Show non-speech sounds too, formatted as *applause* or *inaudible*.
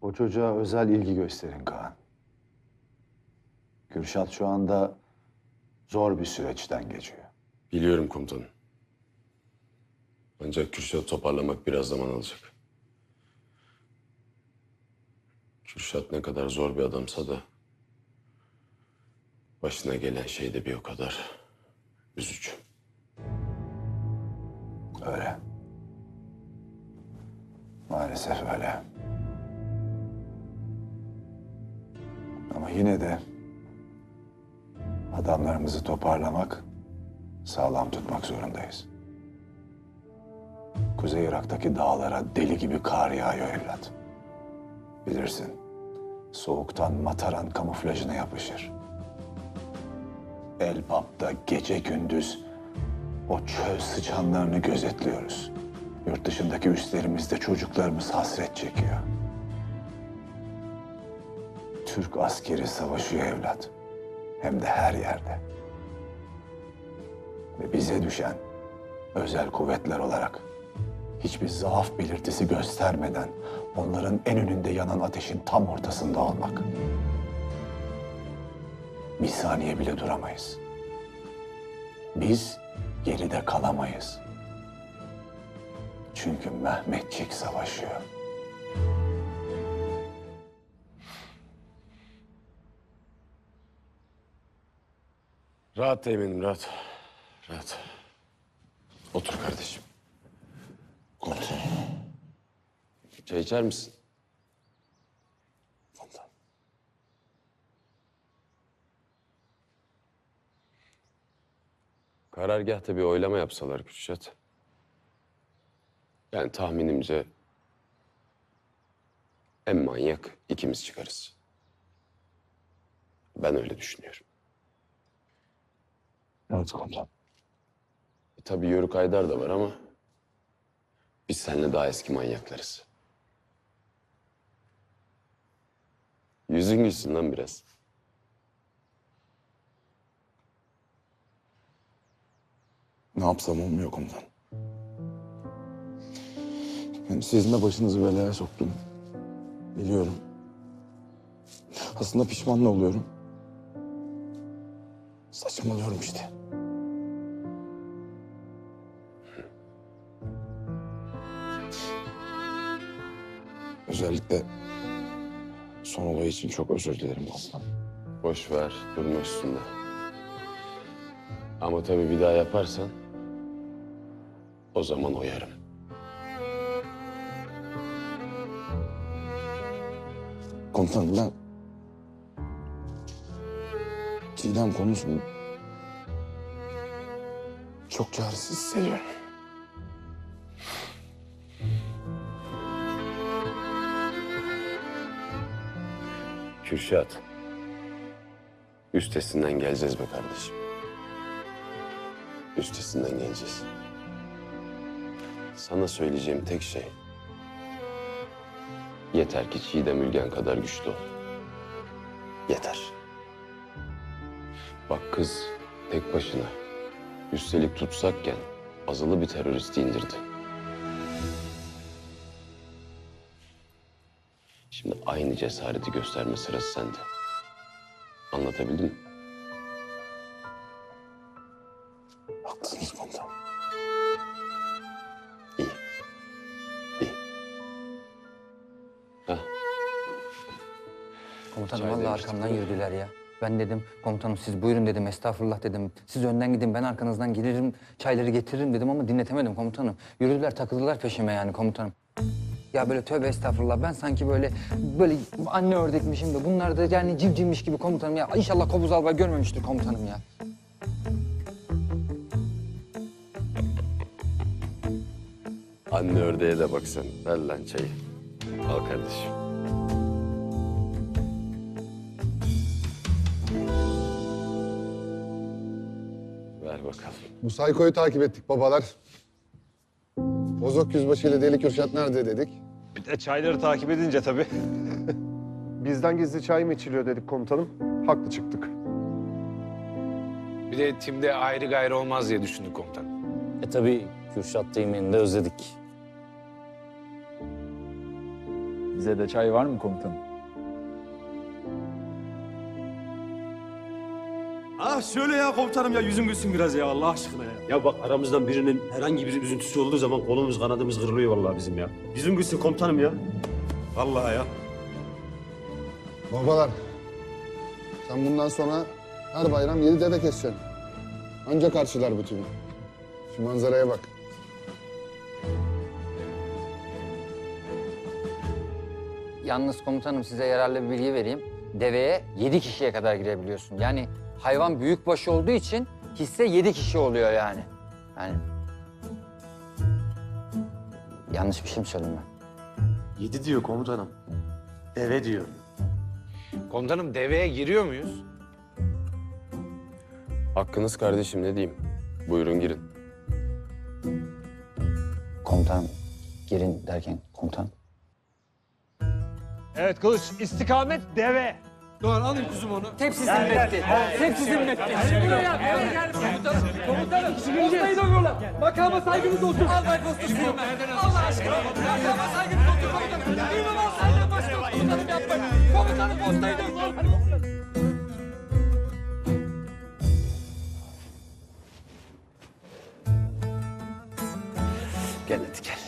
O çocuğa özel ilgi gösterin Kaan. Kürşat şu anda zor bir süreçten geçiyor. Biliyorum komutanım. Ancak Kürşat'ı toparlamak biraz zaman alacak. Kürşat ne kadar zor bir adamsa da başına gelen şey de bir o kadar üzücü. Öyle. Maalesef öyle. Ama yine de adamlarımızı toparlamak, sağlam tutmak zorundayız. Kuzey Irak'taki dağlara deli gibi kar yağıyor evlat. Bilirsin, soğuktan mataran kamuflajına yapışır. Elbap'ta gece gündüz o çöl sıçanlarını gözetliyoruz. Yurt dışındaki üslerimizde çocuklarımız hasret çekiyor. Türk askeri savaşıyor evlat. Hem de her yerde. Ve bize düşen özel kuvvetler olarak hiçbir zaaf belirtisi göstermeden onların en önünde yanan ateşin tam ortasında olmak. Bir saniye bile duramayız. Biz geride kalamayız. Çünkü Mehmetçik savaşıyor. Rahat teğmenim rahat. Rahat. Otur kardeşim. Komutanım. Çay içer misin? Komutan. Karargahta bir oylama yapsalar Kürşat. Yani tahminimce en manyak ikimiz çıkarız. Ben öyle düşünüyorum. Evet komutan. E, tabii Yörük Aydar da var ama biz seninle daha eski manyaklarız. Yüzün gülsün lan biraz. Ne yapsam olmuyor komutan. Yani sizin de başınızı belaya soktum. Biliyorum. Aslında pişman da oluyorum. Saçmalıyorum işte. Özellikle son olay için çok özür dilerim komutan. Boş ver, durma üstünde. Ama tabii bir daha yaparsan o zaman oyarım. Komutanım ben... Çiğdem konusunu... Çok çaresiz hissediyorum. Kürşat. Üstesinden geleceğiz be kardeşim. Üstesinden geleceğiz. Sana söyleyeceğim tek şey... Yeter ki Çiğdem Ülgen kadar güçlü ol. Yeter. Bak kız tek başına. Üstelik tutsakken azılı bir teröristi indirdi. Şimdi aynı cesareti gösterme sırası sende. Anlatabildim mi? Haklısınız komutanım. İyi. İyi. Hah, Komutanım Çay arkamdan yürüdüler ya. Ben dedim komutanım siz buyurun dedim estağfurullah dedim. Siz önden gidin ben arkanızdan gelirim çayları getiririm dedim ama dinletemedim komutanım. Yürüdüler takıldılar peşime yani komutanım. Ya böyle tövbe estağfurullah ben sanki böyle böyle anne ördekmişim de bunlar da yani civcivmiş gibi komutanım ya. İnşallah Kobuz Albay görmemiştir komutanım ya. Anne ördeğe de bak sen. Ver lan çayı. Al kardeşim. Bakalım. Bu saykoyu takip ettik babalar. Bozok Yüzbaşı ile Deli Kürşat nerede dedik. Bir de çayları takip edince tabii. *laughs* Bizden gizli çay mı içiliyor dedik komutanım. Haklı çıktık. Bir de timde ayrı gayrı olmaz diye düşündük komutan. E tabii Kürşat Teğmen'i de özledik. Bize de çay var mı komutanım? Ah şöyle ya komutanım ya yüzüm gülsün biraz ya Allah aşkına ya. Ya bak aramızdan birinin herhangi bir üzüntüsü olduğu zaman kolumuz kanadımız kırılıyor vallahi bizim ya. Yüzüm gülsün komutanım ya. Vallahi ya. Babalar. Sen bundan sonra her bayram yedi deve keseceksin. Ancak karşılar bütünü. Şu manzaraya bak. Yalnız komutanım size yararlı bir bilgi vereyim. Deveye yedi kişiye kadar girebiliyorsun. Yani hayvan büyükbaş olduğu için hisse yedi kişi oluyor yani. Yani... Yanlış bir şey mi söyledim ben? Yedi diyor komutanım. Deve diyor. Komutanım deveye giriyor muyuz? Hakkınız kardeşim ne diyeyim. Buyurun girin. Komutanım girin derken komutanım. Evet Kılıç istikamet deve. Doğru alayım kuzum onu. Hepsi zimmetli. Hepsi zimmetli. Buraya buraya gel komutanım. Komutanım. Postayı dövüyorlar. Makama saygınız olsun. Allah postası Allah aşkına. Makama saygınız olsun komutanım. Ünvan saygınız olsun komutanım yapmayın. Komutanım postayı dövüyorlar. Gel hadi gel.